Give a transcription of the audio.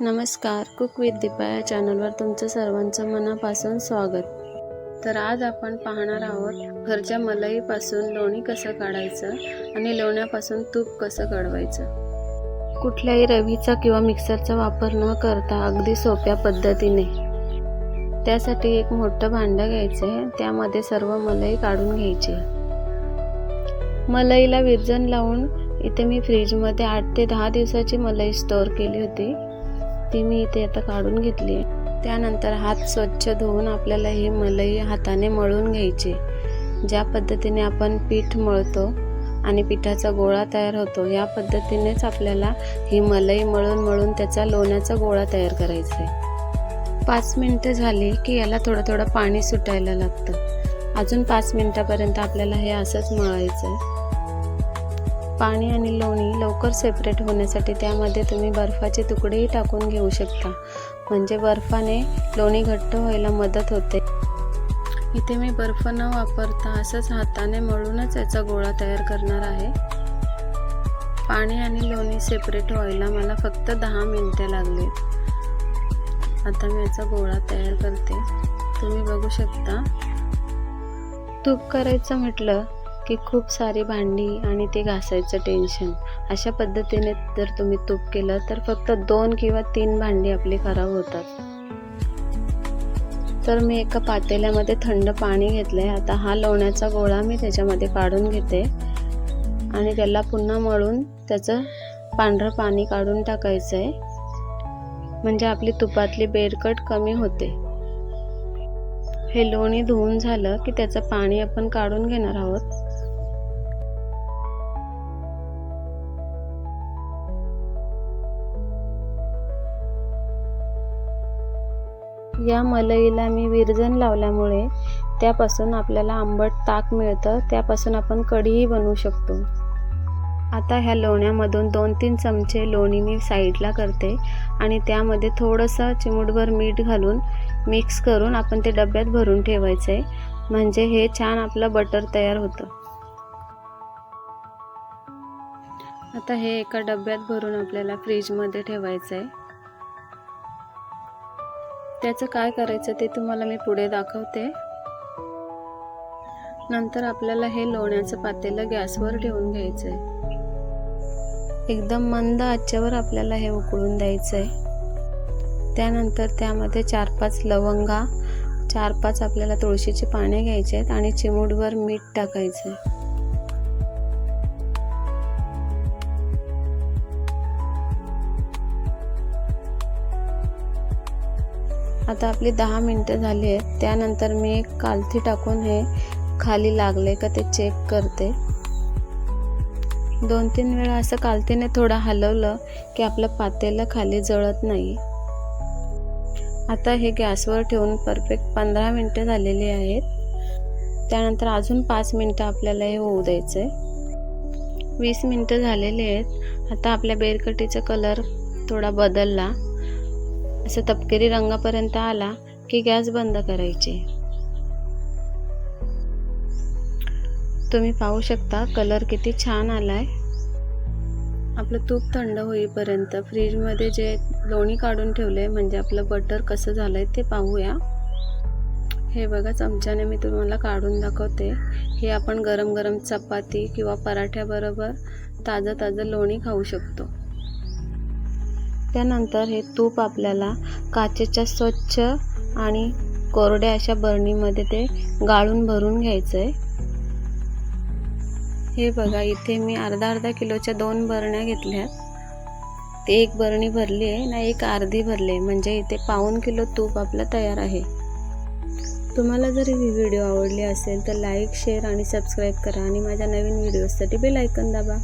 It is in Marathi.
नमस्कार कुक विथ दीपा या चॅनलवर तुमचं सर्वांचं मनापासून स्वागत. तर आज आपण पाहणार आहोत घरच्या मलईपासून लोणी कसं काढायचं आणि लोण्यापासून तूप कसं काढवायचं कुठल्याही रवीचा किंवा मिक्सरचा वापर न करता अगदी सोप्या पद्धतीने. त्यासाठी एक मोठं भांडं घ्यायचं आहे त्यामध्ये सर्व मलई काढून घ्यायची. मलईला विरजन लावून इथे मी फ्रीजमध्ये आठ ते दहा दिवसाची मलई स्टोअर केली होती. ती मी इथे आता काढून घेतली आहे. त्यानंतर हात स्वच्छ धुवून आपल्याला ही मलई हाताने मळून घ्यायची. ज्या पद्धतीने आपण पीठ मळतो आणि पिठाचा गोळा तयार होतो या पद्धतीनेच आपल्याला ही मलई मळून मळून त्याचा लोण्याचा गोळा तयार करायचा आहे. पाच मिनटं झाली की याला थोडं थोडं पाणी सुटायला लागतं. अजून पाच मिनटापर्यंत आपल्याला हे असंच मळायचं आहे. पाणी आणि लोणी लवकर सेपरेट होण्यासाठी त्यामध्ये तुम्ही बर्फाचे तुकडेही टाकून घेऊ शकता. म्हणजे बर्फाने लोणी घट्ट व्हायला मदत होते. इथे मी बर्फ न वापरता असंच हाताने मळूनच याचा गोळा तयार करणार आहे. पाणी आणि लोणी सेपरेट व्हायला मला फक्त दहा मिनटे लागले. आता मी याचा गोळा तयार करते. तुम्ही बघू शकता. तूप करायचं म्हटलं की खूप सारी भांडी आणि ते घासायचं टेन्शन अशा पद्धतीने जर तुम्ही तूप केलं तर फक्त दोन किंवा तीन भांडी आपली खराब होतात. तर मी एका पातेल्यामध्ये थंड पाणी घेतलं आहे आता हा लोण्याचा गोळा मी त्याच्यामध्ये काढून घेते. आणि त्याला पुन्हा मळून त्याचं पांढरं पाणी काढून टाकायचं आहे म्हणजे आपली तुपातली बेरकट कमी होते. हे लोणी धुवून झालं की त्याचं पाणी आपण काढून घेणार आहोत. या मलईला मी विरजण लावल्यामुळे त्यापासून आपल्याला आंबट ताक मिळतं त्यापासून आपण कढीही बनवू शकतो. आता ह्या लोण्यामधून दोन तीन चमचे लोणी मी साईडला करते आणि त्यामध्ये थोडंसं चिमूटभर मीठ घालून मिक्स करून आपण ते डब्यात भरून ठेवायचं. आहे म्हणजे हे छान आपलं बटर तयार होतं. आता हे एका डब्यात भरून आपल्याला फ्रीजमध्ये ठेवायचं आहे त्याचं काय करायचं ते तुम्हाला मी पुढे दाखवते. नंतर आपल्याला हे लोण्याचं पातेलं गॅसवर ठेवून घ्यायचं आहे एकदम मंद आचेवर आपल्याला हे उकळून द्यायचं आहे त्यानंतर त्यामध्ये चार पाच लवंगा चार पाच आपल्याला तुळशीची पाने घ्यायचे आहेत आणि चिमूटभर मीठ टाकायचं आहे आता आपली दहा मिनटं झाली आहेत. त्यानंतर मी एक कालथी टाकून हे खाली लागले का ते चेक करते. दोन तीन वेळा असं कालतीने थोडं हलवलं की आपलं पातेलं खाली जळत नाही. आता हे गॅसवर ठेवून परफेक्ट पंधरा मिनटं झालेली आहेत. त्यानंतर अजून पाच मिनटं आपल्याला हे होऊ द्यायचं आहे वीस मिनटं झालेली आहेत. आता आपल्या बेरकटीचा कलर थोडा बदलला. असं तपकिरी रंगापर्यंत आला की गॅस बंद करायचे. तुम्ही पाहू शकता कलर किती छान आलाय. आपलं तूप थंड होईपर्यंत फ्रीजमध्ये जे लोणी काढून ठेवले म्हणजे आपलं बटर कसं झालंय ते पाहूया. हे बघा चमच्याने मी तुम्हाला काढून दाखवते. हे आपण गरम गरम चपाती किंवा पराठ्याबरोबर ताजं ताजं लोणी खाऊ शकतो. त्यानंतर हे तूप आपल्याला काचेच्या स्वच्छ आणि कोरड्या अशा बरणीमध्ये ते गाळून भरून घ्यायचं आहे हे बघा इथे मी अर्धा अर्धा किलोच्या दोन बरण्या घेतल्यात ते एक बरणी भरली आहे ना एक अर्धी भरली आहे. म्हणजे इथे पाऊन किलो तूप आपलं तयार आहे. तुम्हाला जर ही व्हिडिओ आवडली असेल तर लाईक शेअर आणि सबस्क्राईब करा. आणि माझ्या नवीन व्हिडिओजसाठी बेल ऐकन दाबा.